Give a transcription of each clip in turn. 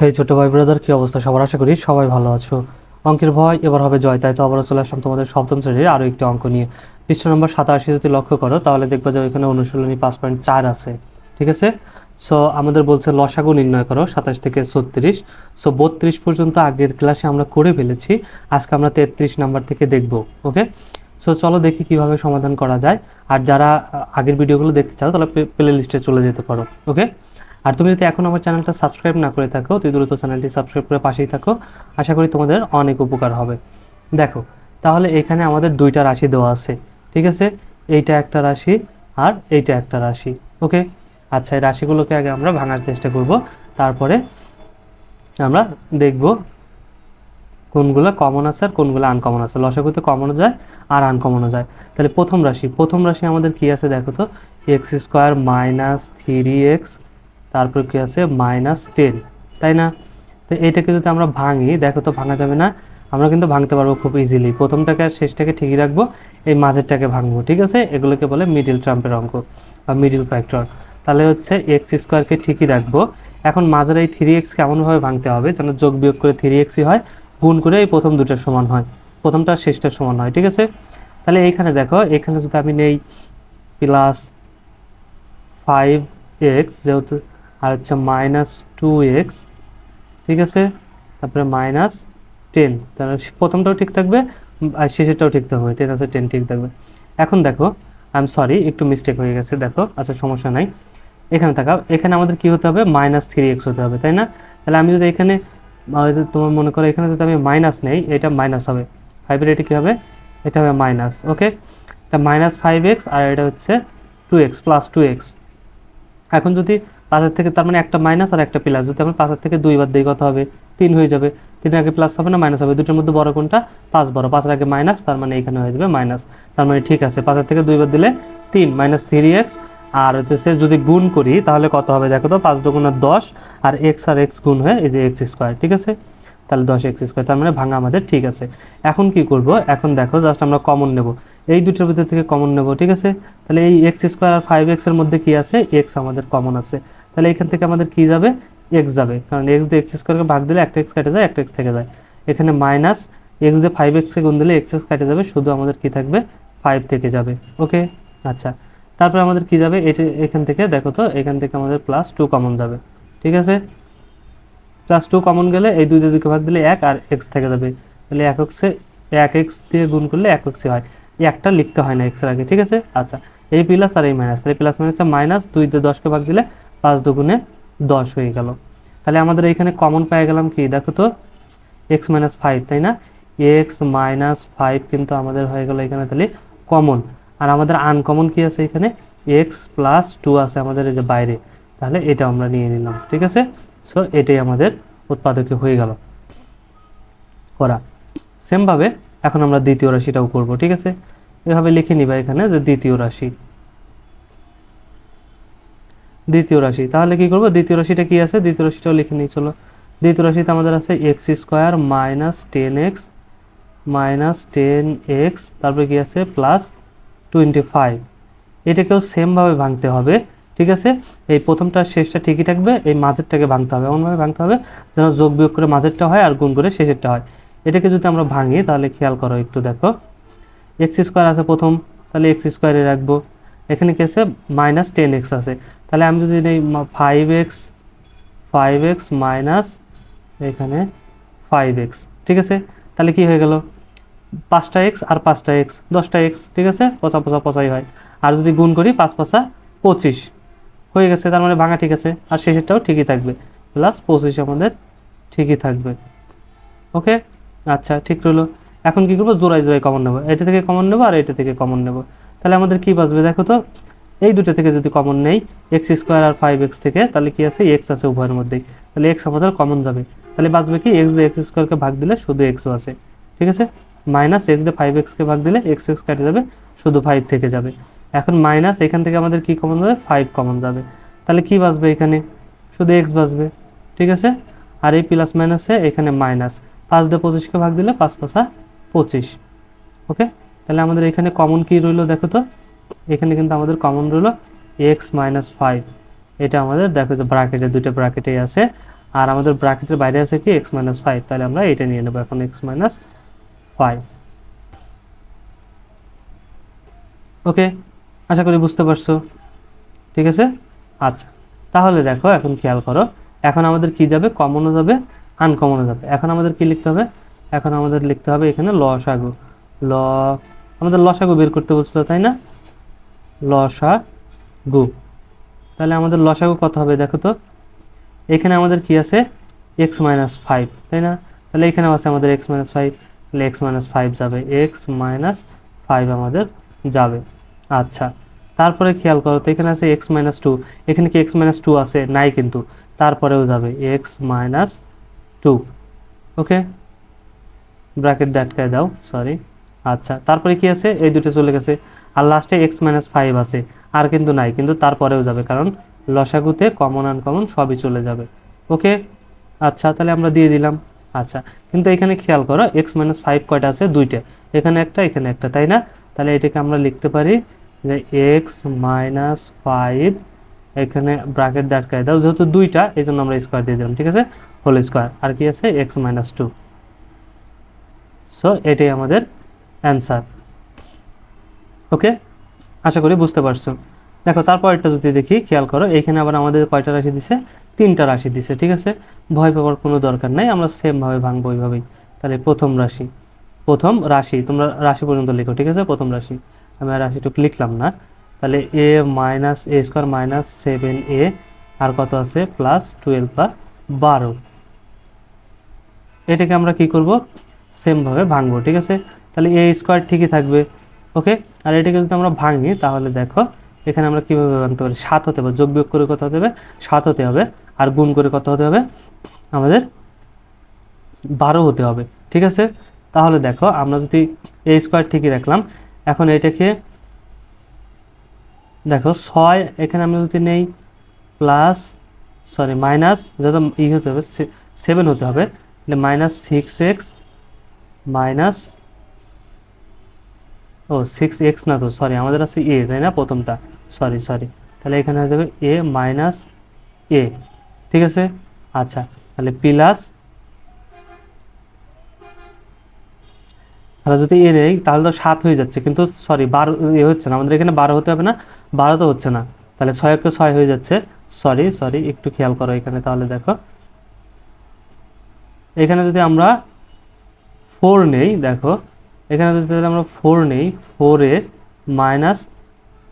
হে ছোট ভাই ব্রাদার কি অবস্থা? সবার আশা করি সবাই ভালো আছো। অঙ্কের ভয় এবার হবে জয়, তাই তো আবারও চলে আসলাম তোমাদের সপ্তম শ্রেণির আরও একটি অঙ্ক নিয়ে। পৃষ্ঠ নম্বর সাতাশি যদি লক্ষ্য করো, তাহলে দেখবে যে ওইখানে অনুশীলনী পাঁচ পয়েন্ট চার আছে, ঠিক আছে? সো আমাদের বলছে লসাগু নির্ণয় করো, সাতাশ থেকে ছত্রিশ। সো বত্রিশ পর্যন্ত আগের ক্লাসে আমরা করে ফেলেছি। আজকে আমরা তেত্রিশ নাম্বার থেকে দেখব ওকে সো চলো দেখি কীভাবে সমাধান করা যায়। আর যারা আগের ভিডিওগুলো দেখতে চাও, তাহলে প্লে লিস্টে চলে যেতে পারো ওকে আর তুমি যদি এখন আমার চ্যানেলটা সাবস্ক্রাইব না করে থাকো তুই দ্রুত চ্যানেলটি সাবস্ক্রাইব করে পাশেই থাকো। আশা করি তোমাদের অনেক উপকার হবে। দেখো, তাহলে এখানে আমাদের দুইটা রাশি দেওয়া আছে, ঠিক আছে? এইটা একটা রাশি আর এইটা একটা রাশি, ওকে? আচ্ছা এই রাশিগুলোকে আগে আমরা ভাঙার চেষ্টা করব। তারপরে আমরা দেখব কোনগুলো কমন আছে আর কোনগুলো আনকমন আছে। লসাগুতে কমনও যায় আর আনকমনও যায়। তাহলে প্রথম রাশি প্রথম রাশি আমাদের কি আছে দেখো তো? X square minus three x তারপর কি আছে মাইনাস টেন তাই না? তো এইটাকে যদি আমরা ভাঙি, দেখো তো ভাঙা যাবে না, আমরা কিন্তু ভাঙতে পারব খুব ইজিলি প্রথমটাকে আর শেষটাকে ঠিকই রাখব, এই মাঝেরটাকে ভাঙবো, ঠিক আছে? এগুলোকে বলে মিডিল ট্রাম্পের অঙ্ক বা মিডিল ফ্যাক্টর তাহলে হচ্ছে এক্স স্কোয়ারকে ঠিকই রাখব। এখন মাঝের এই থ্রি এক্স কেমনভাবে ভাঙতে হবে যেন যোগ বিয়োগ করে থ্রি এক্সই হয়, গুণ করে এই প্রথম দুটোর সমান হয়। প্রথমটা শেষটার সমান হয়, ঠিক আছে? তাহলে এইখানে দেখো, এখানে যদি আমি নেই প্লাস ফাইভ এক্স যেহেতু আর হচ্ছে মাইনাস টু এক্স ঠিক আছে? তারপরে মাইনাস টেন তাহলে প্রথমটাও ঠিক থাকবে আর শেষেরটাও ঠিক থাকবে। টেন আছে টেন ঠিক থাকবে। এখন দেখো আই এম সরি একটু মিস্টেক হয়ে গেছে, দেখো আচ্ছা সমস্যা নাই। এখানে থাকা, এখানে আমাদের কি হতে হবে? মাইনাস থ্রি এক্স হতে হবে, তাই না? তাহলে আমি যদি এখানে তোমার মনে করো এখানে যদি আমি মাইনাস নেই, এটা মাইনাস হবে। ফাইভের এটা কী হবে? এটা হবে মাইনাস ওকে এটা মাইনাস ফাইভ এক্স আর এটা হচ্ছে two x plus two x এখন যদি পাঁচের থেকে তার মানে একটা মাইনাস আর একটা প্লাস যদি আমরা পাঁচের থেকে দুইবার দিই কত হবে? তিন হয়ে যাবে। তিনের আগে প্লাস হবে না মাইনাস হবে। দুটোর মধ্যে বড় কোনটা? পাঁচ বড়। পাঁচের আগে মাইনাস তার মানে এখানে হয়ে যাবে মাইনাস তার মানে ঠিক আছে, পাঁচের থেকে দুইবার দিলে তিন মাইনাস থ্রি এক্স আর হচ্ছে যদি গুণ করি, তাহলে কত হবে দেখো তো? পাঁচ দুগুণের দশ আর এক্স আর এক্স গুণ হয়ে এই যে এক্স স্কোয়ার ঠিক আছে? তাহলে দশ এক্স স্কোয়ার তার মানে ভাঙা আমাদের ঠিক আছে। এখন কি করব? এখন দেখো জাস্ট আমরা কমন নেব। এই দুটোর ভিতর থেকে কমন নেব, ঠিক আছে? তাহলে এই এক্স স্কোয়ার আর ফাইভ এক্সের মধ্যে কি আছে? এক্স আমাদের কমন আছে। তাহলে এখান থেকে আমাদের কি যাবে? এক্স যাবে। কারণ এক্স দিয়ে এক্স স্কোয়ারকে ভাগ দিলে একটা এক্স কেটে যায়, একটা এক্স থেকে যায়। এখানে মাইনাস এক্স দিয়ে ফাইভ এক্সকে গুণ দিলে এক্স এক্স কেটে যাবে, শুধু আমাদের কি থাকবে? ফাইভ থেকে যাবে। ওকে আচ্ছা। তারপরে আমাদের কি যাবে? এটা এখান থেকে, দেখো তো, এখান থেকে আমাদের প্লাস টু কমন যাবে। ঠিক আছে? প্লাস টু কমন গেলে এই দুই দুইকে ভাগ দিলে এক আর এক্স থেকে যাবে। তাহলে এক এক্সে এক এক্স দিয়ে গুণ করলে এক এক্সই হয়। একটা লিখতে হয় না এক্সের আগে, ঠিক আছে? আচ্ছা। এই প্লাস আর এই মাইনাস তাহলে প্লাস মাইনাসে মাইনাস দুই দিয়ে দশকে ভাগ দিলে পাঁচ দুগুণে দশ হয়ে গেল। তাহলে আমাদের এইখানে কমন পেয়ে গেলাম কি? দেখো তো এক্স মাইনাস ফাইভ তাই না? এক্স মাইনাস ফাইভ কিন্তু আমাদের হয়ে গেল এখানে তাহলে কমন আর আমাদের আনকমন কি আছে এখানে? এক্স প্লাস টু আছে আমাদের এই যে বাইরে। তাহলে এটা আমরা নিয়ে নিলাম, ঠিক আছে? সো এটাই আমাদের উৎপাদকে হয়ে গেল। করা সেমভাবে এখন আমরা দ্বিতীয় রাশিটাও করব, ঠিক আছে? এভাবে লিখে নিবা এখানে যে দ্বিতীয় রাশি। দ্বিতীয় রাশি। তাহলে কি করব? দ্বিতীয় রাশিটা কি আছে? দ্বিতীয় রাশিটাও লিখে নিই চলো। দ্বিতীয় রাশিতে আমাদের আছে x square minus ten x minus ten x তারপরে কি আছে? প্লাস টোয়েন্টি ফাইভ এটাকেও সেমভাবে ভাঙতে হবে, ঠিক আছে? এই প্রথমটা, শেষটা ঠিকই থাকবে, এই মাঝেরটাকে ভাঙতে হবে। এমনভাবে ভাঙতে হবে যেন যোগ বিয়োগ করে মাঝেরটা হয় আর গুণ করে শেষেরটা হয়। এটাকে যদি আমরা ভাঙি, তাহলে খেয়াল করো একটু দেখো। এক্স স্কোয়ার আছে প্রথম, তাহলে এক্স স্কোয়ারে রাখব। এখানে কি আছে? মাইনাস টেন এক্স আছে। তাহলে আমি যদি নেই five x five x minus এখানে ফাইভ এক্স ঠিক আছে? তাহলে কি হয়ে গেল? পাঁচটা এক্স আর পাঁচটা এক্স দশটা এক্স ঠিক আছে? পচা পচা, পচাই হয়। আর যদি গুণ করি, পাঁচ, পাঁচা, পঁচিশ। হয়ে গেছে, তার মানে ভাঙা ঠিক আছে। আর শেষেরটাও ঠিকই থাকবে। প্লাস পঁচিশ আমাদের ঠিকই থাকবে। ওকে? আচ্ছা ঠিক রইল। এখন কি করব? জোড়াই জোড়াই কমন নেব। এটা থেকে কমন নেব আর এটা থেকে কমন নেব। তাহলে আমাদের কি বাঁচবে দেখো তো? এই দুটো থেকে যদি কমন নেই এক্স স্কোয়ার আর ফাইভ এক্স থেকে, তাহলে কি আছে? এক্স আছে উভয়ের মধ্যেই। তাহলে এক্স আমাদের কমন যাবে। তাহলে বাঁচবে কি? এক্স দিয়ে এক্স স্কোয়ারকে ভাগ দিলে শুধু এক্সও আছে। ঠিক আছে? মাইনাস এক্স দিয়ে ফাইভ এক্সকে ভাগ দিলে এক্স এক্স কেটে যাবে, শুধু ফাইভ থেকে যাবে। এখন মাইনাস এখান থেকে আমাদের কি কমন যাবে? ফাইভ কমন যাবে। তাহলে কি বাঁচবে এখানে? শুধু এক্স বাঁচবে। ঠিক আছে? আর এই প্লাস মাইনাসে এখানে মাইনাস পাঁচ দিয়ে পঁচিশকে ভাগ দিলে পাঁচ পাঁচা পঁচিশ। ওকে তাহলে আমাদের এখানে কমন কি রইল দেখো তো? এখানে কিন্তু আমাদের কমন রইল এক্স মাইনাস ফাইভ এটা আমাদের দেখো যে ব্র্যাকেটে দুটো ব্র্যাকেটেই আছে। আর আমাদের ব্র্যাকেটের বাইরে আছে কি? এক্স মাইনাস ফাইভ তাহলে আমরা এটা নিয়ে নেব এখন এক্স মাইনাস ফাইভ ওকে আশা করি বুঝতে পারছ। ঠিক আছে? আচ্ছা তাহলে দেখো এখন খেয়াল করো। এখন আমাদের কি যাবে? কমনও যাবে আনকমনও যাবে। এখন আমাদের কি লিখতে হবে? এখন আমাদের লিখতে হবে এখানে লসাগু। ল, আমাদের লসাগু বের করতে বলছিল, তাই না? লসাগু তাহলে আমাদের লসাগু কত হবে দেখো তো? এখানে আমাদের কি আছে? এক্স মাইনাস ফাইভ তাই না? তাহলে এখানেও আছে আমাদের এক্স মাইনাস ফাইভ তাহলে এক্স মাইনাস ফাইভ যাবে। এক্স মাইনাস ফাইভ আমাদের যাবে। আচ্ছা তারপরে খেয়াল করো তো, এখানে আছে এক্স মাইনাস টু এখানে কি এক্স মাইনাস টু আছে? নাই কিন্তু। তারপরেও যাবে x minus two okay bracket দ্যাটকায় দাও সরি আচ্ছা তারপরে কি আছে? এই দুটো চলে গেছে। আর লাস্টে এক্স মাইনাস ফাইভ আছে। আর কিন্তু নাই, কিন্তু তারপরেও যাবে, কারণ লসাগুতে কমন আনকমন সবই চলে যাবে। ওকে? আচ্ছা তাহলে আমরা দিয়ে দিলাম। আচ্ছা কিন্তু এখানে খেয়াল করো এক্স মাইনাস ফাইভ কয়টা আছে? দুইটা। এখানে একটা এখানে একটা, তাই না? তাহলে এটাকে আমরা লিখতে পারি যে এক্স মাইনাস ফাইভ এখানে ব্র্যাকেট দাঁড়কায় দাও, যেহেতু দুইটা এই জন্য আমরা স্কোয়ার দিয়ে দিলাম, ঠিক আছে? হোল স্কোয়ার আর কি আছে? এক্স মাইনাস টু সো এটাই আমাদের অ্যান্সার ওকে? আশা করি বুঝতে পারছ। দেখো তারপরটা যদি দেখি, খেয়াল করো, এখানে আবার আমাদের কয়টা রাশি দিছে? তিনটা রাশি দিছে, ঠিক আছে? ভয় পাওয়ার কোনো দরকার নাই, আমরা সেমভাবে ভাঙবো ওইভাবেই। তাহলে প্রথম রাশি। প্রথম রাশি, তোমরা রাশি পর্যন্ত লিখো, ঠিক আছে? প্রথম রাশি। আমি আর রাশিটুকু লিখলাম না। তাহলে a minus a square minus seven a আর কত আছে? প্লাস টুয়েলভ বা বারো। এটাকে আমরা কি করব? সেমভাবে ভাঙবো, ঠিক আছে? তাহলে এ স্কোয়ার ঠিকই থাকবে, ওকে? আর এটাকে যদি আমরা ভাঙি, তাহলে দেখো, এখানে আমরা কীভাবে ভাঙতে পারি? সাত হতে হবে। যোগ বিয়োগ করে কত হতে হবে? সাত হতে হবে। আর গুণ করে কত হতে হবে? আমাদের বারো হতে হবে। ঠিক আছে? তাহলে দেখো, আমরা যদি এ স্কোয়ার ঠিকই রাখলাম, এখন এটাকে দেখো, ছয়, এখানে আমরা যদি নেই প্লাস সরি মাইনাস যত ই হতে হবে সেভেন হতে হবে। মাইনাস সিক্স এক্স মাইনাস ও সিক্স এক্স না তো সরি আমাদের আছে এ তাই না প্রথমটা? সরি সরি তাহলে এখানে হয়ে যাবে এ মাইনাস এ ঠিক আছে? আচ্ছা তাহলে প্লাস তাহলে যদি এ নেই, তাহলে তো সাত হয়ে যাচ্ছে, কিন্তু সরি বারো, এ হচ্ছে না, আমাদের এখানে বারো হতে হবে না, বারো তো হচ্ছে না, তাহলে ছয় একটু ছয় হয়ে যাচ্ছে সরি সরি একটু খেয়াল করো এখানে তাহলে দেখো। এখানে যদি আমরা ফোর নেই, দেখো এখানে যদি তাহলে আমরা ফোর নেই four a minus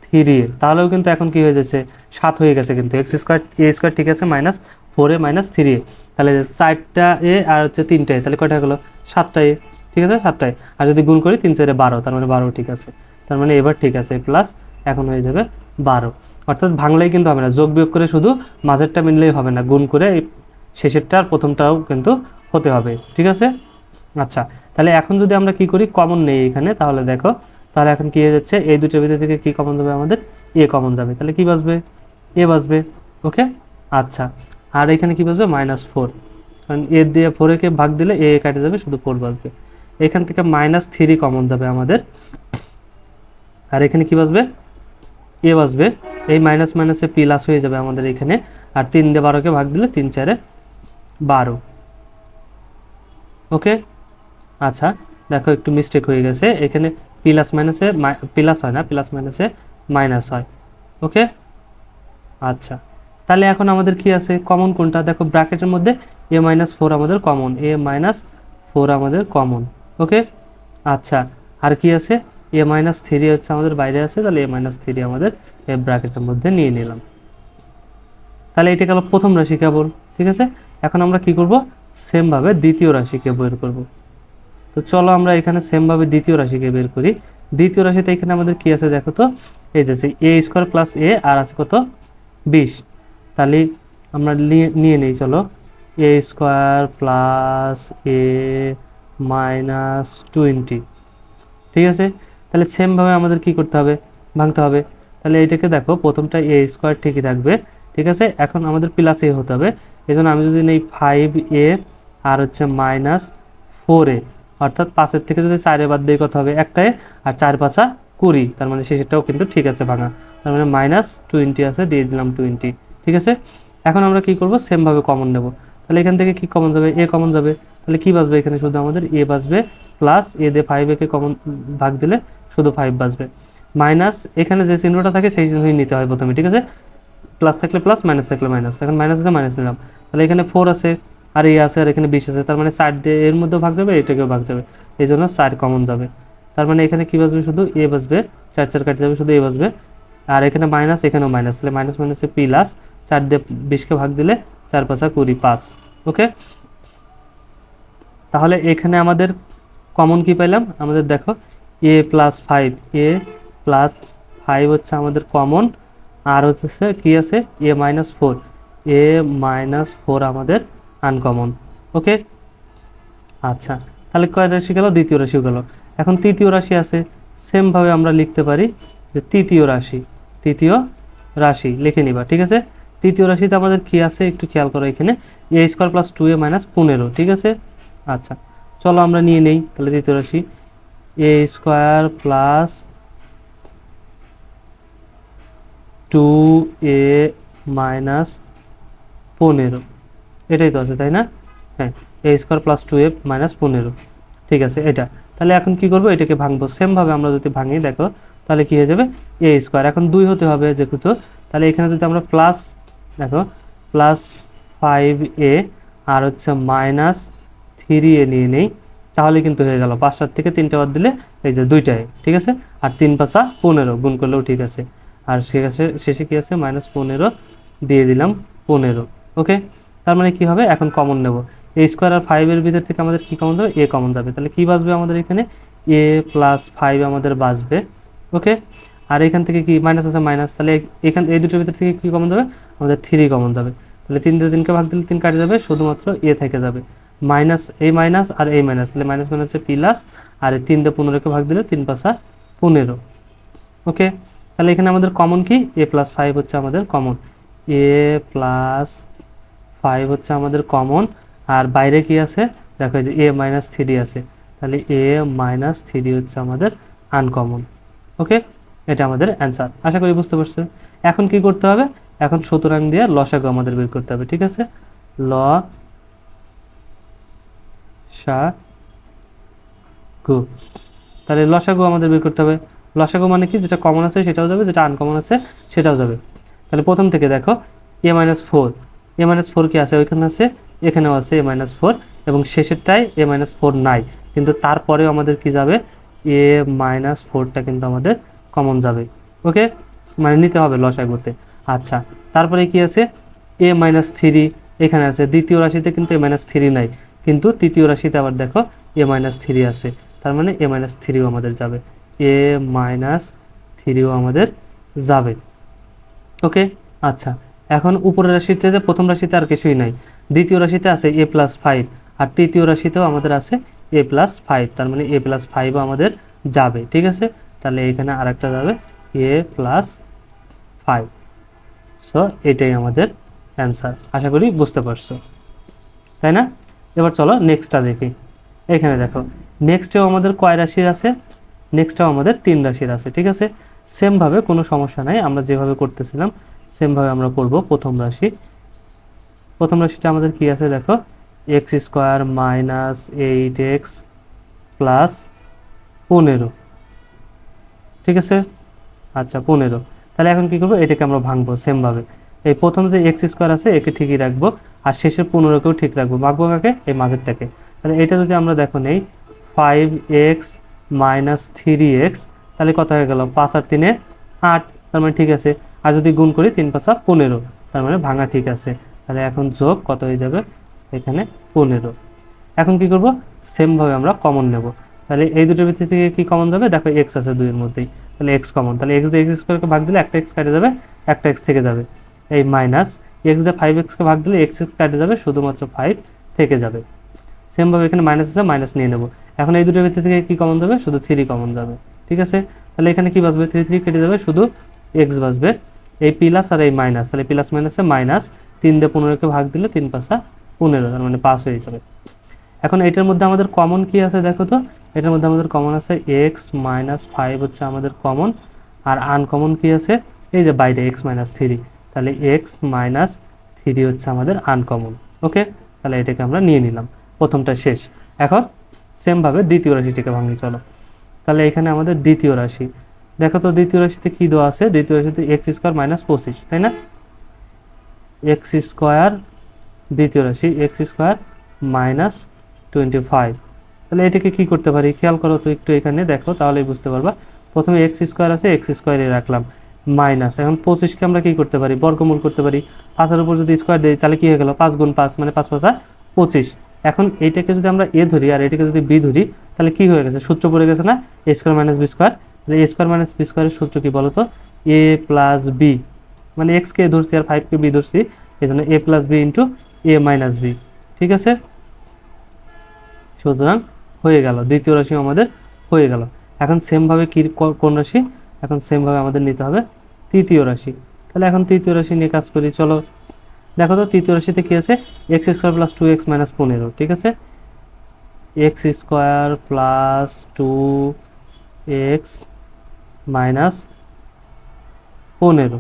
three a তাহলেও কিন্তু এখন কি হয়ে যাচ্ছে? সাত হয়ে গেছে কিন্তু। এক্স স্কোয়ার এ স্কোয়ার ঠিক আছে minus four a minus three a. তাহলে চারটা এ আর হচ্ছে তিনটা এ, তাহলে কয়টা হলো? সাতটা এ। ঠিক আছে? সাতটায় আর যদি গুণ করি তিন চারে বারো, তার মানে বারো ঠিক আছে। তার মানে এবার ঠিক আছে প্লাস এখন হয়ে যাবে বারো। অর্থাৎ ভাঙলেই কিন্তু হবে না। যোগ বিয়োগ করে শুধু মাঝেরটা মিললেই হবে না। গুণ করে শেষেরটা আর প্রথমটাও কিন্তু হতে হবে। ঠিক আছে? আচ্ছা। তাহলে এখন যদি আমরা কি করি? কমন নেই এখানে, তাহলে দেখো, তাহলে এখন কি হয়ে যাচ্ছে? এই দুটোর ভিতর থেকে কি কমন যাবে? আমাদের এ কমন যাবে। তাহলে কি বাসবে এ বাসবে ওকে আচ্ছা আর এখানে কি বাসবে মাইনাস ফোর কারণ এ দিয়ে ফোরকে ভাগ দিলে এ কাটে যাবে, শুধু ফোর বাসবে এখান থেকে মাইনাস থ্রি কমন যাবে আমাদের। আর এখানে কি বাসবে এ বাসবে এই মাইনাস মাইনাসে প্লাস হয়ে যাবে আমাদের এখানে। আর তিন দিয়ে বারোকে ভাগ দিলে তিন চারে বারো। ওকে আচ্ছা দেখো একটু মিস্টেক হয়ে গেছে। এখানে প্লাস মাইনাসে প্লাস হয় না প্লাস মাইনাসে মাইনাস হয়। ওকে আচ্ছা তাহলে এখন আমাদের কি আছে? কমন কোনটা? দেখো ব্র্যাকেটের মধ্যে এ মাইনাস ফোর আমাদের কমন এ মাইনাস ফোর আমাদের কমন ওকে আচ্ছা আর কি আছে? এ মাইনাস থ্রি হচ্ছে আমাদের বাইরে আছে, তাহলে এ মাইনাস থ্রি আমাদের এ ব্র্যাকেটের মধ্যে নিয়ে নিলাম। তাহলে এটা গেল প্রথম রাশি কেবল, ঠিক আছে? এখন আমরা কি করব? সেমভাবে দ্বিতীয় রাশিকে বের করব। তো চলো আমরা এখানে সেমভাবে দ্বিতীয় রাশিকে বের করি। দ্বিতীয় রাশিতে এখানে আমাদের কি আছে দেখো তো? এই যে এ স্কোয়ার প্লাস এ আর আছে কত? বিশ। তাহলে আমরা নিয়ে- নিই, চলো। A square plus a minus twenty ঠিক আছে? তাহলে সেমভাবে আমাদের কি করতে হবে? ভাঙতে হবে। তাহলে এইটাকে দেখো, প্রথমটা এ স্কোয়ার ঠিকই থাকবে। ঠিক আছে? এখন আমাদের প্লাস এ হতে হবে। এই আমি যদি নেই ফাইভ এ আর হচ্ছে মাইনাস ফোর এ অর্থাৎ পাঁচের থেকে যদি চারে বাদ দিয়ে কত হবে একটায়, আর চার পাঁচা কুড়ি, তার মানে শেষেরটাও কিন্তু ঠিক আছে ভাঙা। তার মানে মাইনাস টোয়েন্টি আছে, দিয়ে দিলাম টোয়েন্টি ঠিক আছে? এখন আমরা কি করব? সেমভাবে কমন নেব। তাহলে এখান থেকে কি কমন যাবে? এ কমন যাবে। তাহলে কি বাঁচবে এখানে? শুধু আমাদের এ বাঁচবে প্লাস এ দিয়ে ফাইভ একে কমন ভাগ দিলে শুধু ফাইভ বাঁচবে। মাইনাস এখানে যে চিহ্নটা থাকে সেই চিহ্নই নিতে হয় প্রথমে, ঠিক আছে? প্লাস থাকলে প্লাস মাইনাস থাকলে মাইনাস এখন মাইনাস আছে মাইনাস নিলাম। তাহলে এখানে ফোর আছে। আর এ আছে আর এখানে বিশ আছে। তার মানে চার দিয়ে এর মধ্যেও ভাগ যাবে, এটাকেও ভাগ যাবে। এই জন্য চার কমন যাবে। তার মানে এখানে কি বাজবে শুধু? এ বাজবে। চার চার কাটে যাবে শুধু এ বাজবে। আর এখানে মাইনাস এখানেও মাইনাস তাহলে মাইনাস মাইনাসে প্লাস চার দিয়ে বিশকে ভাগ দিলে চার পাঁচা কুড়ি পাঁচ। ওকে তাহলে এখানে আমাদের কমন কি পেলাম আমাদের দেখো a plus five a plus five হচ্ছে আমাদের কমন আর হচ্ছে কি আছে? A minus four a minus four আমাদের আনকমন ওকে আচ্ছা তাহলে কয় রাশি গেল? দ্বিতীয় রাশি গেল। এখন তৃতীয় রাশি আছে সেমভাবে আমরা লিখতে পারি যে তৃতীয় রাশি তৃতীয় রাশি, লিখে নিবা, ঠিক আছে? তৃতীয় রাশিতে আমাদের কি আছে? একটু খেয়াল করো এখানে a square plus two a minus পনেরো, ঠিক আছে? আচ্ছা চলো আমরা নিয়ে নেই, তাহলে তৃতীয় রাশি A square plus two A minus পনেরো। এটাই তো আছে, তাই না? হ্যাঁ A square plus two A minus পনেরো। ঠিক আছে, এটা। তাহলে এখন কি করব? এটাকে ভাঙবো। সেমভাবে আমরা যদি ভাঙি, দেখো, তাহলে কি হয়ে যাবে? এ স্কোয়ার এখন দুই হতে হবে যেহেতু, তাহলে এখানে যদি আমরা প্লাস দেখো প্লাস ফাইভ এ আর হচ্ছে মাইনাস থ্রি এ নিয়ে নেই, তাহলে কিন্তু হয়ে গেল। পাঁচটার থেকে তিনটা বাদ দিলে এই যে দুইটায় ঠিক আছে? আর তিন পাঁচা পনেরো, গুণ করলেও ঠিক আছে। আর শেষে শেষে কি আছে? মাইনাস পনেরো দিয়ে দিলাম পনেরো ওকে তার মানে কি হবে? এখন কমন নেব। এ স্কোয়ার আর ফাইভের ভিতর থেকে আমাদের কি কমন যাবে? এ কমন যাবে। তাহলে কি বাঁচবে আমাদের এখানে? এ প্লাস ফাইভ আমাদের বাঁচবে। ওকে আর এখান থেকে কি মাইনাস আছে? মাইনাস তাহলে এখান, এই দুটোর ভিতর থেকে কি কমন যাবে? আমাদের থ্রি কমন যাবে। তাহলে তিন তিনকে ভাগ দিলে তিন কাটে যাবে। শুধুমাত্র এ থেকে যাবে। মাইনাস এই মাইনাস আর এই মাইনাস তাহলে মাইনাস মাইনাসে প্লাস আর এই তিন দিয়ে পনেরোকে ভাগ দিলে তিন পাশা পনেরো। ওকে তাহলে এখানে আমাদের কমন কি? এ প্লাস ফাইভ হচ্ছে আমাদের কমন এ প্লাস ফাইভ হচ্ছে আমাদের কমন আর বাইরে কি আছে? দেখো যে এ মাইনাস থ্রি আছে। তাহলে এ মাইনাস থ্রি হচ্ছে আমাদের আনকমন ওকে এটা আমাদের অ্যান্সার আশা করি বুঝতে পারছ। এখন কি করতে হবে? এখন সুতরাং দিয়ে লসাগু আমাদের বের করতে হবে, ঠিক আছে? ল সা গু তাহলে লসাগু আমাদের বের করতে হবে। লসাগু মানে কি? যেটা কমন আছে সেটাও যাবে, যেটা আনকমন আছে সেটাও যাবে। তাহলে প্রথম থেকে দেখো A minus four A minus four কি আছে? ওইখানে আছে, এখানেও আছে এ মাইনাস ফোর এবং শেষেরটায় এ মাইনাস ফোর নাই। কিন্তু তারপরেও আমাদের কি যাবে? এ মাইনাস ফোরটা কিন্তু আমাদের কমন যাবে। ওকে মানে নিতে হবে লসাগুতে আচ্ছা তারপরে কি আছে? এ মাইনাস থ্রি এখানে আছে। দ্বিতীয় রাশিতে কিন্তু এ মাইনাস থ্রি নাই। কিন্তু তৃতীয় রাশিতে আবার দেখো এ মাইনাস থ্রি আছে। তার মানে এ মাইনাস থ্রিও আমাদের যাবে। এ মাইনাস থ্রিও আমাদের যাবে। ওকে আচ্ছা এখন উপরের রাশিতে যে প্রথম রাশিতে আর কিছুই নাই। দ্বিতীয় রাশিতে আছে এ প্লাস ফাইভ আর তৃতীয় রাশিতেও আমাদের আছে এ প্লাস ফাইভ তার মানে এ প্লাস ফাইভও আমাদের যাবে, ঠিক আছে? তাহলে এখানে আরেকটা যাবে এ প্লাস ফাইভ সো এটাই আমাদের অ্যান্সার আশা করি বুঝতে পারছ। তাই না? এবার চলো নেক্সটটা দেখি। এখানে দেখো নেক্সটেও আমাদের কয় রাশির আছে? নেক্সটটাও আমাদের তিন রাশির আছে, ঠিক আছে? সেমভাবে কোনো সমস্যা নাই, আমরা যেভাবে করতেছিলাম সেমভাবে আমরা করব প্রথম রাশি। প্রথম রাশিটা আমাদের কি আছে দেখো? X square minus eight X plus পনেরো। ঠিক আছে? আচ্ছা পনেরো। তাহলে এখন কি করব? এটাকে আমরা ভাঙবো সেমভাবে। এই প্রথম যে এক্স স্কোয়ার আছে, একে ঠিকই রাখব। আর শেষের পনেরোকেও ঠিক রাখব। ভাগবো কাকে? এই মাঝেরটাকে। তাহলে এটা যদি আমরা দেখো নেই, five X minus three X, তাহলে কত হয়ে গেল? পাঁচ আর তিনে আট। তার মানে ঠিক আছে। আর যদি গুণ করি তিন পাঁচা পনেরো, তার মানে ভাঙা ঠিক আছে। তাহলে এখন যোগ কত হয়ে যাবে? এখানে পনেরো। এখন কি করব? সেমভাবে আমরা কমন নেব। তাহলে এই দুটোর ভিতর থেকে কি কমন যাবে? দেখো এক্স আছে দুইয়ের মধ্যেই। তাহলে এক্স কমন তাহলে এক্স দিয়ে এক্স স্কোয়ারকে ভাগ দিলে একটা এক্স কাটে যাবে, একটা এক্স থেকে যাবে। এই মাইনাস এক্স দিয়ে ফাইভ এক্সকে ভাগ দিলে এক্স এক্স কাটে যাবে, শুধুমাত্র ফাইভ থেকে যাবে। সেমভাবে এখানে মাইনাস আছে মাইনাস নিয়ে নেব। এখন এই দুটোর ভিতর থেকে কি কমন যাবে? শুধু থ্রি কমন যাবে। ঠিক আছে? তাহলে এখানে কি বাঁচবে? থ্রি থ্রি কেটে যাবে, শুধু এক্স বাঁচবে। এই প্লাস আর এই মাইনাস তাহলে প্লাস মাইনাসে মাইনাস তিন দিয়ে পনেরোকে ভাগ দিলে তিন পাঁচা পনেরো, তার মানে পাস হয়ে যাবে। এখন এটার মধ্যে আমাদের কমন কি আছে দেখো তো? এটার মধ্যে আমাদের কমন আছে এক্স মাইনাস ফাইভ হচ্ছে আমাদের কমন আর আনকমন কি আছে? এই যে বাইরে এক্স মাইনাস থ্রি তাহলে এক্স মাইনাস থ্রি হচ্ছে আমাদের আনকমন ওকে তাহলে এটাকে আমরা নিয়ে নিলাম, প্রথমটা শেষ। এখন সেমভাবে দ্বিতীয় রাশিটিকে ভাঙি, চলো। তাহলে এখানে আমাদের দ্বিতীয় রাশি দেখো তো দ্বিতীয় রাশিতে কী দেওয়া আছে? দ্বিতীয় রাশিতে এক্স স্কোয়ার মাইনাস পঁচিশ তাই না? এক্স স্কোয়ার দ্বিতীয় রাশি X square minus twenty five তাহলে এটাকে কি করতে পারি? খেয়াল করো তো একটু এখানে দেখো, তাহলেই বুঝতে পারবা। প্রথমে এক্স স্কোয়ার আছে এক্স স্কোয়ারে রাখলাম মাইনাস এখন পঁচিশকে আমরা কি করতে পারি? বর্গমূল করতে পারি। পাঁচের উপর যদি স্কোয়ার দিই, তাহলে কি হয়ে গেল? পাঁচ গুণ পাঁচ মানে পাঁচ পাঁচা পঁচিশ। এখন এইটাকে যদি আমরা এ ধরি, আর এটাকে যদি বি ধরি, তাহলে কি হয়ে গেছে? সূত্র পড়ে গেছে না? A square minus B square তাহলে এ স্কোয়ার মাইনাস বি স্কোয়ারের সূত্র কি বলো তো এ প্লাস বি মানে এক্সকে ধরছি আর ফাইভকে বি ধরছি এই জন্য A plus B into A minus B ঠিক আছে? সুতরাং হয়ে গেল। দ্বিতীয় রাশি আমাদের হয়ে গেল। এখন সেমভাবে কি কোন রাশি? এখন সেমভাবে আমাদের নিতে হবে তৃতীয় রাশি। তাহলে এখন তৃতীয় রাশি নিয়ে কাজ করি, চলো। দেখো তো, তৃতীয় রাশিতে কি আছে? X square plus two X minus পনেরো, ঠিক আছে? X square plus two X minus পনেরো।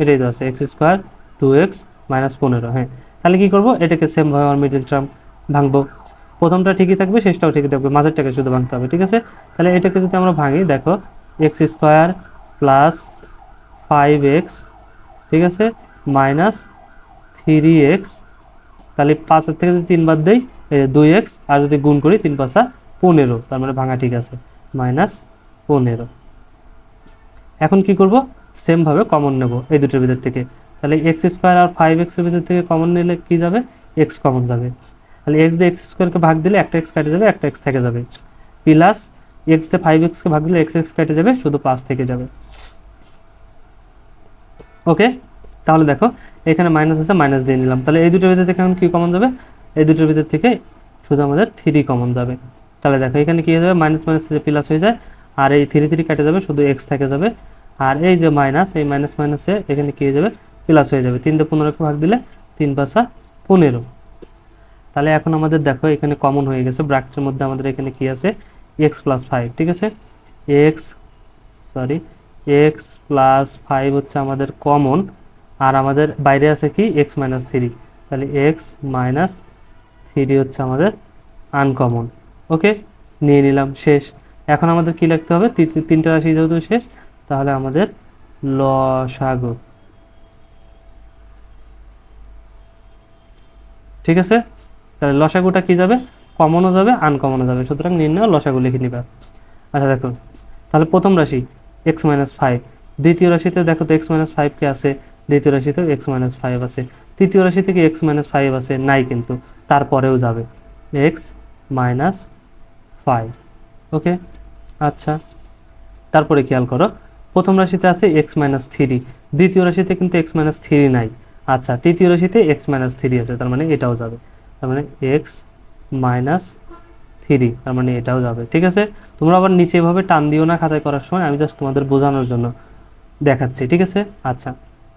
এটাই তো আছে, X square two X minus পনেরো হ্যাঁ। তাহলে কী করব? এটাকে সেমভাবে আমার মিডিল টার্ম ভাঙবো। প্রথমটা ঠিকই থাকবে, শেষটাও ঠিকই থাকবে, মাঝেরটাকে শুধু ভাঙতে হবে, ঠিক আছে? তাহলে এটাকে যদি আমরা ভাঙি, দেখো, X square plus five X, ঠিক আছে? মাইনাস থ্রি এক্স, তাহলে পাঁচের থেকে যদি তিন বাদ দেই দুই এক্স, আর যদি গুণ করি, তিন পাঁচা পনেরো, তার মানে ভাঙা ঠিক আছে, মাইনাস পনেরো। এখন কি করব? সেমভাবে কমন নেব এই দুটোর ভিতর থেকে। তাহলে এক্স স্কোয়ার আর ফাইভ এক্সের ভিতর থেকে কমন নিলে কি যাবে? এক্স কমন যাবে। তাহলে এক্স দিয়ে এক্স স্কোয়ারকে ভাগ দিলে একটা এক্স কেটে যাবে, একটা এক্স থেকে যাবে। প্লাস এক্স দিয়ে ফাইভ এক্সকে ভাগ দিলে এক্স এক্স কেটে যাবে, শুধু পাঁচ থেকে যাবে। ওকে তাহলে দেখো, এখানে মাইনাস আছে মাইনাস দিয়ে নিলাম। তাহলে এই দুটোর ভিতর থেকে এখন কী কমন যাবে? এই দুটোর ভিতর থেকে শুধু আমাদের থ্রি কমন যাবে। তাহলে দেখো, এখানে কী হয়ে যাবে? মাইনাস মাইনাস প্লাস হয়ে যায়। আর এই থ্রি থ্রি কেটে যাবে, শুধু এক্স থেকে যাবে। আর এই যে মাইনাস এই মাইনাস মাইনাসে এখানে কী হয়ে যাবে? প্লাস হয়ে যাবে। তিনটে পনেরোকে ভাগ দিলে তিন পাঁচা পনেরো। তাহলে এখন আমাদের দেখো, এখানে কমন হয়ে গেছে। ব্র্যাকেটের মধ্যে আমাদের এখানে কি আছে? এক্স প্লাস ফাইভ ঠিক আছে? X sorry X plus five হচ্ছে আমাদের কমন আর আমাদের বাইরে আছে কি? এক্স মাইনাস থ্রি তাহলে এক্স মাইনাস থ্রি হচ্ছে আমাদের আনকমন ওকে নিয়ে নিলাম, শেষ। এখন আমাদের কি লিখতে হবে? তিনটা রাশি যেহেতু শেষ, তাহলে আমাদের লসাগু ঠিক আছে? তাহলে লসাগুটা কি যাবে? কমনও যাবে, আনকমনও যাবে। সুতরাং নির্ণয় লসাগু লিখে নিবা। আচ্ছা দেখো। তাহলে প্রথম রাশি এক্স মাইনাস ফাইভ দ্বিতীয় রাশিতে দেখো তো এক্স মাইনাস ফাইভ কে আছে, দ্বিতীয় রাশিতেও এক্স মাইনাস ফাইভ আছে। তৃতীয় রাশি থেকে এক্স মাইনাস ফাইভ আছে, নাই কিন্তু, তারপরেও যাবে। এক্স মাইনাস ফাইভ ওকে আচ্ছা। তারপরে খেয়াল করো, প্রথম রাশিতে আছে এক্স মাইনাস থ্রি দ্বিতীয় রাশিতে কিন্তু এক্স মাইনাস থ্রি নাই। আচ্ছা তৃতীয় রাশিতে এক্স মাইনাস থ্রি আছে, তার মানে এটাও যাবে। তার মানে এক্স মাইনাস থ্রি তার মানে এটাও যাবে, ঠিক আছে? তোমরা আবার নিচে এভাবে টান দিও না খাতায় করার সময়, আমি জাস্ট তোমাদের বোঝানোর জন্য দেখাচ্ছি, ঠিক আছে? আচ্ছা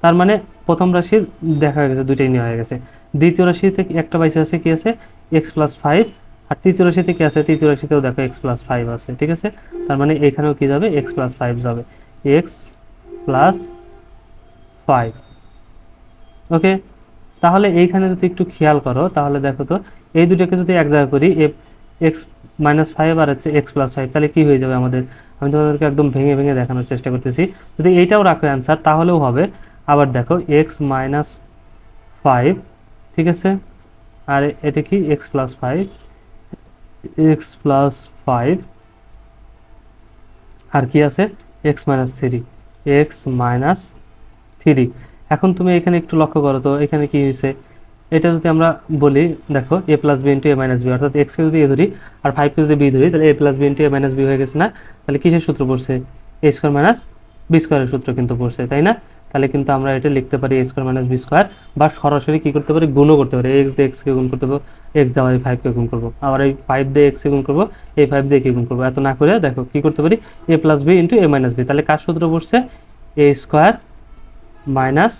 তার মানে প্রথম রাশির দেখা গেছে, দুইটাই নেওয়া হয়ে গেছে। দ্বিতীয় রাশিতে একটা বাইসে আছে কি আছে? এক্স প্লাস ফাইভ আর তৃতীয় রাশিতে কি আছে? তৃতীয় রাশিতেও দেখো এক্স প্লাস ফাইভ আছে, ঠিক আছে? তার মানে এখানেও কি যাবে? এক্স প্লাস ফাইভ যাবে। এক্স প্লাস ফাইভ ওকে তাহলে এইখানে যদি একটু খেয়াল করো, তাহলে দেখো তো, এই দুটোকে যদি এক জায়গা করি এফ এক্স মাইনাস ফাইভ আর হচ্ছে এক্স প্লাস ফাইভ তাহলে কী হয়ে যাবে আমাদের? আমি তোমাদেরকে একদম ভেঙে ভেঙে দেখানোর চেষ্টা করতেছি। যদি এইটাও রাখো অ্যান্সার তাহলেও হবে। আবার দেখো এক্স মাইনাস ফাইভ ঠিক আছে? আর এটা কি? X plus five X plus five আর কি আছে? X minus three X minus three এখন তুমি এখানে একটু লক্ষ্য করো তো, এখানে কি হয়েছে? এটা যদি আমরা বলি, দেখো A plus B into A minus B অর্থাৎ এক্সকে যদি এ ধরি, আর ফাইভকে যদি বি ধরি, তাহলে A plus B into A minus B হয়ে গেছে না? তাহলে কিসের সূত্র পড়ছে? এ স্কোয়ার মাইনাস বি স্কোয়ারের সূত্র কিন্তু পড়ছে, তাই না? তাহলে কিন্তু আমরা এটা লিখতে পারি A square minus B square বা সরাসরি কী করতে পারি? গুণও করতে পারি। এক্স দিয়ে এক্সকে গুণ করতে পারব। এক্স দেওয়া এই ফাইভকে গুণ করব। আবার এই ফাইভ দিয়ে এক্সকে গুণ করব। এই ফাইভ দিয়ে কি গুণ করব? এত না করে দেখো কী করতে পারি? A plus B into A minus B তাহলে কার সূত্র পড়ছে এ স্কোয়ার মাইনাস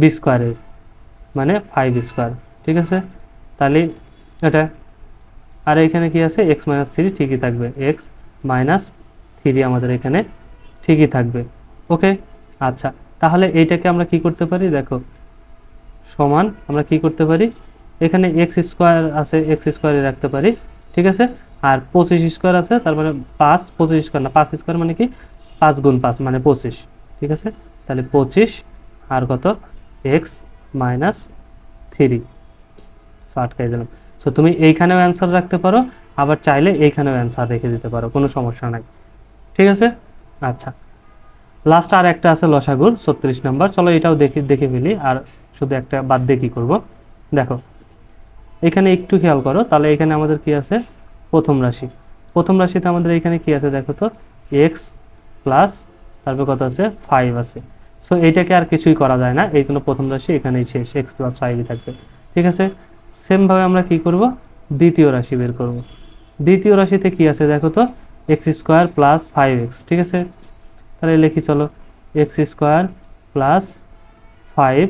বি স্কোয়ারের মানে ফাইভ স্কোয়ার ঠিক আছে? তাহলে এটা, আর এখানে কি আছে? এক্স মাইনাস থ্রি ঠিকই থাকবে। এক্স মাইনাস থ্রি আমাদের এখানে ঠিকই থাকবে। ওকে আচ্ছা। তাহলে এইটাকে আমরা কি করতে পারি? দেখো, সমান আমরা কি করতে পারি? এখানে এক্স স্কোয়ার আছে এক্স স্কোয়ারে রাখতে পারি, ঠিক আছে? আর পঁচিশ স্কোয়ার আছে, তার মানে পাঁচ, পঁচিশ স্কোয়ার না, পাঁচ স্কোয়ার মানে কি? পাঁচ গুণ পাঁচ মানে পঁচিশ, ঠিক আছে? তাহলে পঁচিশ, আর কত? এক্স মাইনাস থ্রি সো আটকাই দিলাম। সো তুমি এইখানেও অ্যান্সার রাখতে পারো, আবার চাইলে এইখানেও অ্যান্সার রেখে দিতে পারো, কোনো সমস্যা নাই, ঠিক আছে? আচ্ছা। লাস্ট আর একটা আছে লসাগুর ছত্রিশ নাম্বার। চলো এটাও দেখে দেখে ফেলি। আর শুধু একটা বাদ দিয়ে কী করব? দেখো, এখানে একটু খেয়াল করো। তাহলে এখানে আমাদের কি আছে? প্রথম রাশি। প্রথম রাশিতে আমাদের এখানে কি আছে দেখো তো? এক্স প্লাস তারপর কত আছে? ফাইভ আছে। সো এইটাকে আর কিছুই করা যায় না। এই জন্য প্রথম রাশি, এখানেই শেষ। এক্স প্লাস ফাইভই থাকবে। ঠিক আছে? সেমভাবে আমরা কি করব? দ্বিতীয় রাশি বের করব। দ্বিতীয় রাশিতে কি আছে দেখো তো? X square plus five X ঠিক আছে? তাহলে লিখি, চলো X square plus five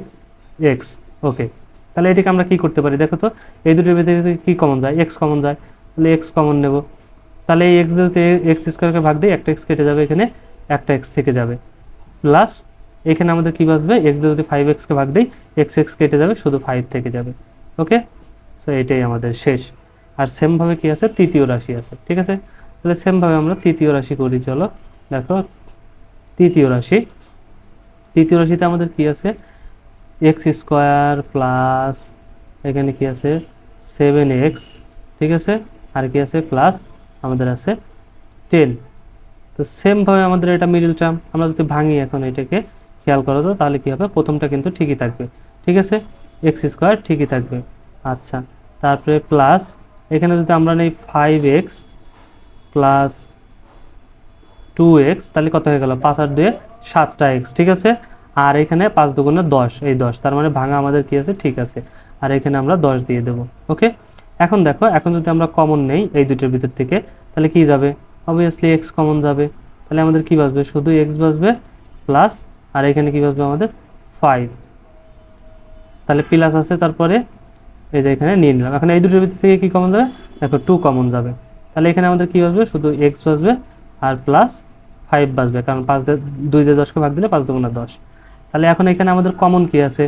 X okay তাহলে এটাকে আমরা কি করতে পারি? দেখো তো, এই দুটোর ভিতরে কি কমন যায়? এক্স কমন যায়। তাহলে এক্স কমন নেব। তাহলে এই এক্স যদি এক্স স্কোয়ারকে ভাগ দিই একটা এক্স কেটে যাবে এখানে, একটা এক্স থেকে যাবে। প্লাস এখানে আমাদের কি বাসবে এক্স যদি ফাইভ এক্সকে ভাগ দিই এক্স এক্স কেটে যাবে, শুধু ফাইভ থেকে যাবে। ওকে সো এটাই আমাদের শেষ। আর সেমভাবে কি আছে? তৃতীয় রাশি আছে। ঠিক আছে? তাহলে সেমভাবে আমরা তৃতীয় রাশি করি, চলো। দেখো তৃতীয় রাশি। তৃতীয় রাশিতে আমাদের কি আছে? এক্স স্কোয়ার প্লাস এখানে কি আছে? সেভেন এক্স ঠিক আছে? আর কি আছে? প্লাস আমাদের আছে টেন তো সেমভাবে আমাদের এটা মিডিল টার্ম আমরা যদি ভাঙি এখন এটাকে, খেয়াল করো তো, তাহলে কি হবে? প্রথমটা কিন্তু ঠিকই থাকবে, ঠিক আছে? এক্স স্কোয়ার ঠিকই থাকবে আচ্ছা। তারপরে প্লাস এখানে যদি আমরা নেই five X plus two X তাহলে কত হয়ে গেল? পাঁচ আর দুয়ে সাতটা এক্স ঠিক আছে? আর এখানে পাঁচ দুগুণে দশ, এই দশ, তার মানে ভাঙা আমাদের কি আছে? ঠিক আছে। আর এখানে আমরা দশ দিয়ে দেবো ওকে এখন দেখো, এখন যদি আমরা কমন নেই এই দুটোর ভিতর থেকে, তাহলে কি যাবে? অবভিয়াসলি এক্স কমন যাবে। তাহলে আমাদের কি বাসবে শুধু এক্স বাসবে প্লাস আর এখানে কি বাসবে আমাদের? ফাইভ তাহলে প্লাস আছে তারপরে, এই যে এখানে নিয়ে নিলাম। এখন এই দুটোর ভিতর থেকে কি কমন যাবে? দেখো টু কমন যাবে। তাহলে এখানে আমাদের কি বাসবে শুধু এক্স বাসবে আর প্লাস ফাইভ বাসবে কারণ পাঁচ দুই দিয়ে দশকে ভাগ দিলে পাঁচ দুগুণা দশ। তাহলে এখন এখানে আমাদের কমন কি আছে?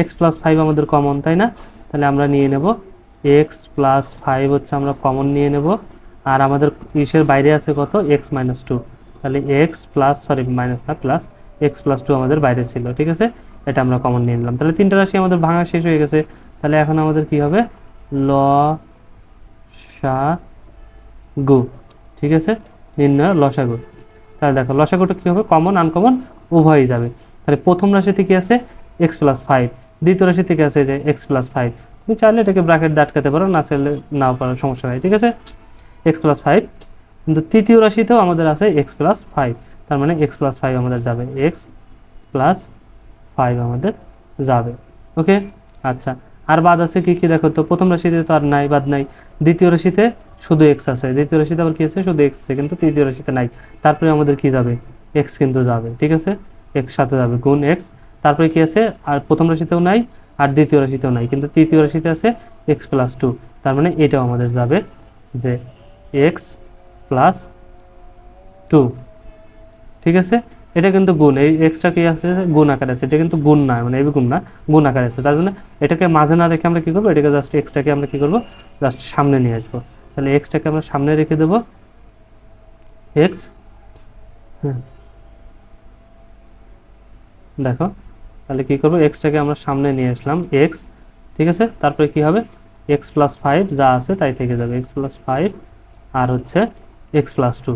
এক্স প্লাস ফাইভ আমাদের কমন তাই না? তাহলে আমরা নিয়ে নেব। এক্স প্লাস ফাইভ হচ্ছে আমরা কমন নিয়ে নেব। আর আমাদের ইসের বাইরে আছে কত? এক্স মাইনাস টু তাহলে এক্স প্লাস সরি মাইনাস না প্লাস এক্স প্লাস টু আমাদের বাইরে ছিল, ঠিক আছে? এটা আমরা কমন নিয়ে নিলাম। তাহলে তিনটা রাশি আমাদের ভাঙা শেষ হয়ে গেছে। তাহলে এখন আমাদের কি হবে? ল, সা, গু, ঠিক আছে? নির্ণয় লসাগু। তাহলে দেখো, লসাগুটা কী হবে? কমন আনকমন উভয়ই যাবে। তাহলে প্রথম রাশিতে কি আছে? এক্স প্লাস ফাইভ দ্বিতীয় রাশিতে কি আছে? যে এক্স প্লাস ফাইভ তুমি চাইলে এটাকে ব্র্যাকেট দাটকাতে পারো, না চাইলে নাও পারো, সমস্যা হয় ঠিক আছে? এক্স প্লাস ফাইভ কিন্তু তৃতীয় রাশিতেও আমাদের আছে এক্স প্লাস ফাইভ তার মানে এক্স প্লাস ফাইভ আমাদের যাবে। এক্স প্লাস ফাইভ আমাদের যাবে। ওকে আচ্ছা। আর বাদ আছে কি কি? দেখো তো, প্রথম রাশিতে তো আর নাই, বাদ নাই। দ্বিতীয় রাশিতে শুধু এক্স আছে। দ্বিতীয় রাশিতে আবার কি আছে? শুধু এক্স আছে, কিন্তু তৃতীয় রাশিতে নাই। তারপরে আমাদের কি যাবে? এক্স কিন্তু যাবে, ঠিক আছে? এক্স সাথে যাবে, গুণ এক্স তারপরে কি আছে? আর প্রথম রাশিতেও নাই, আর দ্বিতীয় রাশিতেও নাই, কিন্তু তৃতীয় রাশিতে আছে এক্স প্লাস টু তার মানে এটাও আমাদের যাবে যে এক্স প্লাস টু ঠিক আছে? এটা কিন্তু গুণ। এই এক্সট্রা কি আছে? গুণ আকার আছে। এটা কিন্তু গুণ না মানে এই গুণ না, গুণ আকার আছে। তার জন্য এটাকে মাঝে না রেখে আমরা কি করব? এটাকে জাস্ট এক্সট্রাকে আমরা কি করব? জাস্ট সামনে নিয়ে আসব। তাহলে এক্সটাকে আমরা সামনে রেখে দেবো। এক্স হ্যাঁ। দেখো, তাহলে কি করব? এক্সটাকে আমরা সামনে নিয়ে আসলাম এক্স ঠিক আছে? তারপরে কি হবে? এক্স প্লাস ফাইভ যা আছে তাই থেকে যাবে। এক্স প্লাস ফাইভ আর হচ্ছে X plus two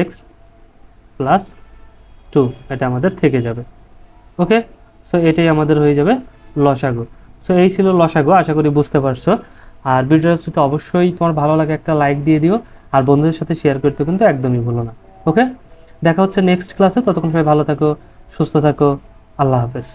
X plus two এটা আমাদের থেকে যাবে। ওকে সো এটাই আমাদের হয়ে যাবে লসাগু। সো এই ছিল লসাগু, আশা করি বুঝতে পারছ। আর ভিডিওটা যদি অবশ্যই তোমার ভালো লাগে একটা লাইক দিয়ে দিও, আর বন্ধুদের সাথে শেয়ার করতে কিন্তু একদমই ভুলো না ওকে দেখা হচ্ছে নেক্সট ক্লাসে ততক্ষণ সবাই ভালো থাকো, সুস্থ থাকো, আল্লাহ হাফেজ।